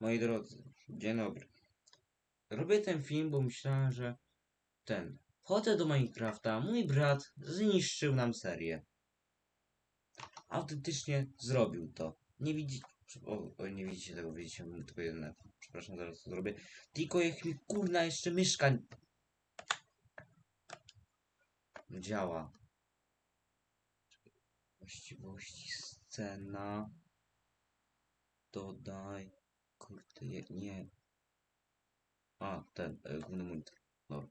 Moi drodzy, dzień dobry. Robię ten film, bo myślałem, że ten. Wchodzę do Minecrafta, mój brat zniszczył nam serię. Autentycznie zrobił to. Nie widzicie. O, o, nie widzicie tego, widzicie tylko jedne. Przepraszam, zaraz to zrobię. Tylko jak mi kurna jeszcze myszka działa. Właściwości scena. Dodaj. Kurde, je, nie. A, ten, e, główny monitor. Dobra.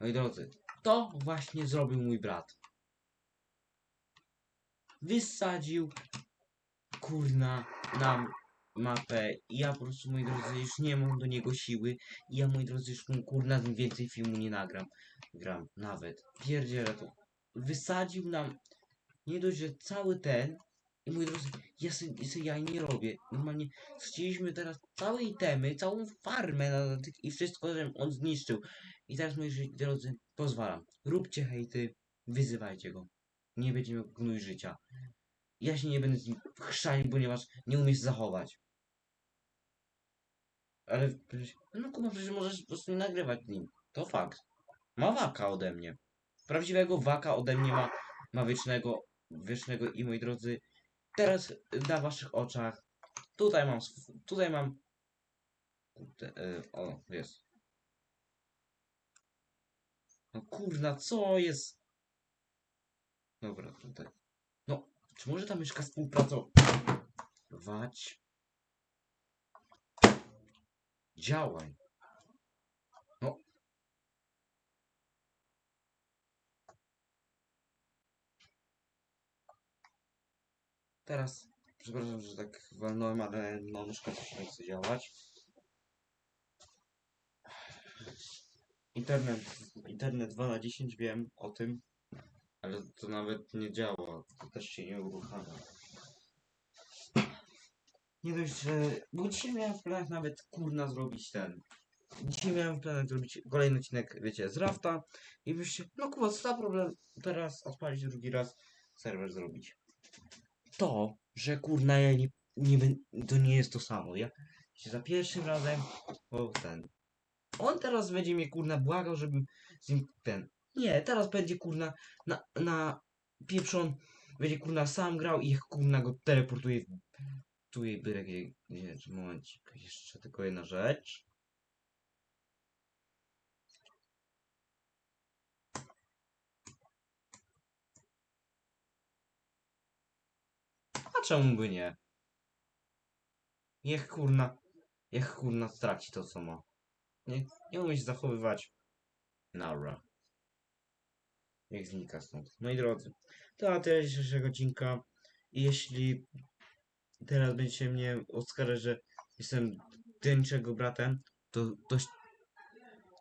Moi drodzy, to właśnie zrobił mój brat. Wysadził, kurna, nam mapę i ja po prostu, moi drodzy, już nie mam do niego siły i ja, moi drodzy, już mu, kurna, więcej filmu nie nagram. Gram, nawet. Pierdzielę to. Wysadził nam, nie dość, że cały ten, i moi drodzy, ja sobie, ja sobie jaj nie robię. Normalnie chcieliśmy teraz całe itemy, całą farmę na tych i wszystko, że on zniszczył. I teraz moi drodzy, pozwalam. Róbcie hejty, wyzywajcie go. Nie będzie miał gnój życia. Ja się nie będę z nim chrzanił, ponieważ nie umiesz zachować. Ale no kurwa, przecież możesz po prostu nie nagrywać nim. To fakt. Ma waka ode mnie. Prawdziwego waka ode mnie ma, ma wiecznego, wiecznego i moi drodzy, teraz na waszych oczach, tutaj mam, tutaj mam, kurde, e, o, jest. No kurna, co jest? Dobra, tutaj. No, czy może ta myszka współpracować? Działaj. No. Teraz, przepraszam, że tak walnąłem, ale no myszka też nie chce działać. Internet, internet 2 na 10 wiem o tym, ale to nawet nie działa, to też się nie uruchamia. Nie dość, że... Bo dzisiaj miałem w planach nawet kurna zrobić ten. Dzisiaj miałem w planach zrobić kolejny odcinek, wiecie, z Rafta i byście, no kurwa, co za problem teraz odpalić drugi raz serwer zrobić. To, że kurna ja nie, nie to nie jest to samo. Ja się za pierwszym razem, o ten. On teraz będzie mnie kurna błagał, żebym z nim ten. Nie, teraz będzie kurna na, na pieprzon, będzie kurna sam grał i kurna go teleportuje tu jej jej- nie, czy momencik, jeszcze tylko jedna rzecz. Czemu by nie? Niech kurna, niech kurna straci to co ma. Nie, nie umie się zachowywać. Nara. Niech znika stąd. Moi drodzy, to na tyle dzisiejszego odcinka. I jeśli teraz będziecie mnie oskarżać, że jestem do niczego bratem, to, to,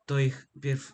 to ich pierw